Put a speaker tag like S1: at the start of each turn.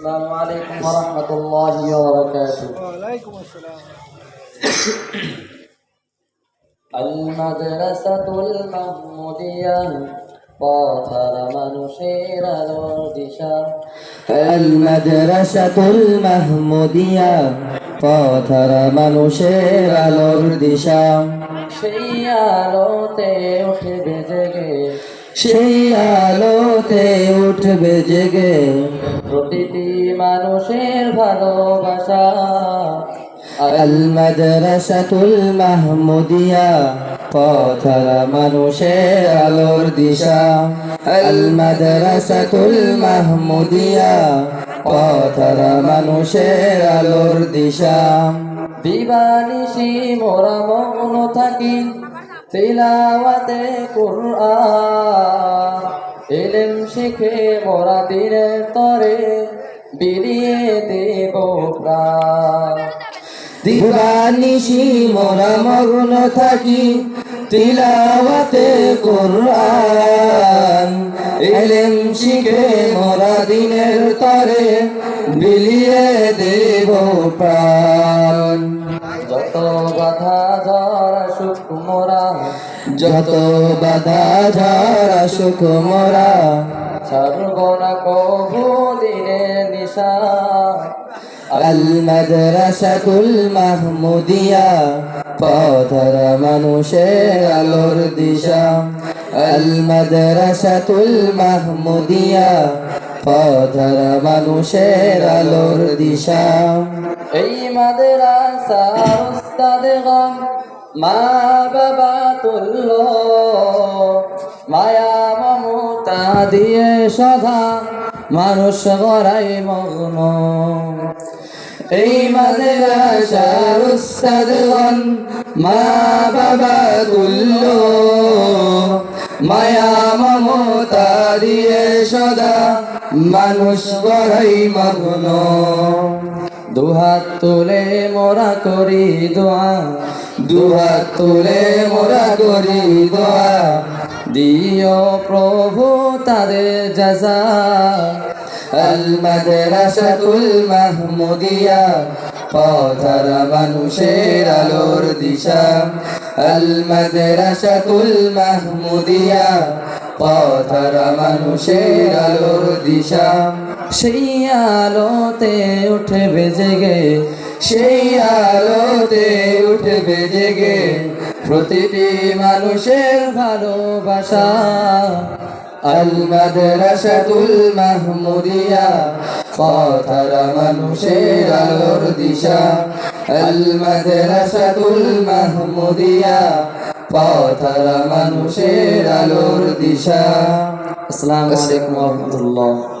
S1: السلام عليكم ورحمة الله وبركاته
S2: ওয়ালাইকুম আসসালাম
S1: المدرسة المحمودية পথর মানুষের আলোর দিশা
S3: المدرسة المحمودية পথর মানুষের আলোর দিশা
S1: সেই আলোতে উঠবে জেগে
S3: সেই আলোতে উঠবে জেগে
S1: প্রতিটি মানুষের ভালোবাসা।
S3: আল মাদ্রাসাতুল মাহমুদিয়া, পথর মানুষের আলোর দিশা। আল মাদ্রাসাতুল মাহমুদিয়া, পথর মানুষের আলোর দিশা।
S1: দিবানিশি মোরা মগ্ন থাকি, তিলাওয়াতে কুরআন। ইলম শিখে মোরা দিনের তরে বিলিয়ে দেব
S3: দিবানিশি মোরা মগ্ন থাকি, তিলাওয়াতে কোরআন। এলেম শিখে মোরা দিনের তরে বিলিয়ে দেব প্রাণ।
S1: যত বাধা ঝাড়া সুখ মরা ছাড়ব
S3: মানুষের আলোর দিশা। আল মাদ্রাসাতুল মাহমুদিয়া, পথর মানুষের আলোর দিশা।
S1: এই মাদ্রাসা মা বাবা তুল্য মায়া মমতা দিয়ে সদা মানুষ গড়াই মগ্ন।
S3: এই মাদ্রাসার মা বাবা তুল্য। মায়া মমতা দিয়ে সদা মানুষ গড়াই মগ্ন।
S1: দুহাত তুলে মোরা করি দোয়া
S3: দুহা তুলে মোরা করি দোয়া।
S1: দিও প্রভু তাদের জাজা।
S3: আল মাদ্রাসাতুল মাহমুদিয়া, পথার মানুষের আলোর দিশা। আল মাদ্রাসাতুল মাহমুদিয়া, পথার মানুষের আলোর দিশা।
S1: সেই আলোতে উঠবে জেগে
S3: সেই আলোতে উঠবে জেগে
S1: প্রতিটি মানুষের ভালোবাসা।
S3: আল মাদ্রাসাতুল মাহমুদিয়া কথার মানুষের আলোর দিশা। আল মাদ্রাসাতুল মাহমুদিয়া কথার মানুষের আলোর দিশা।
S1: আসসালামু আলাইকুম ওয়া রাহমাতুল্লাহ।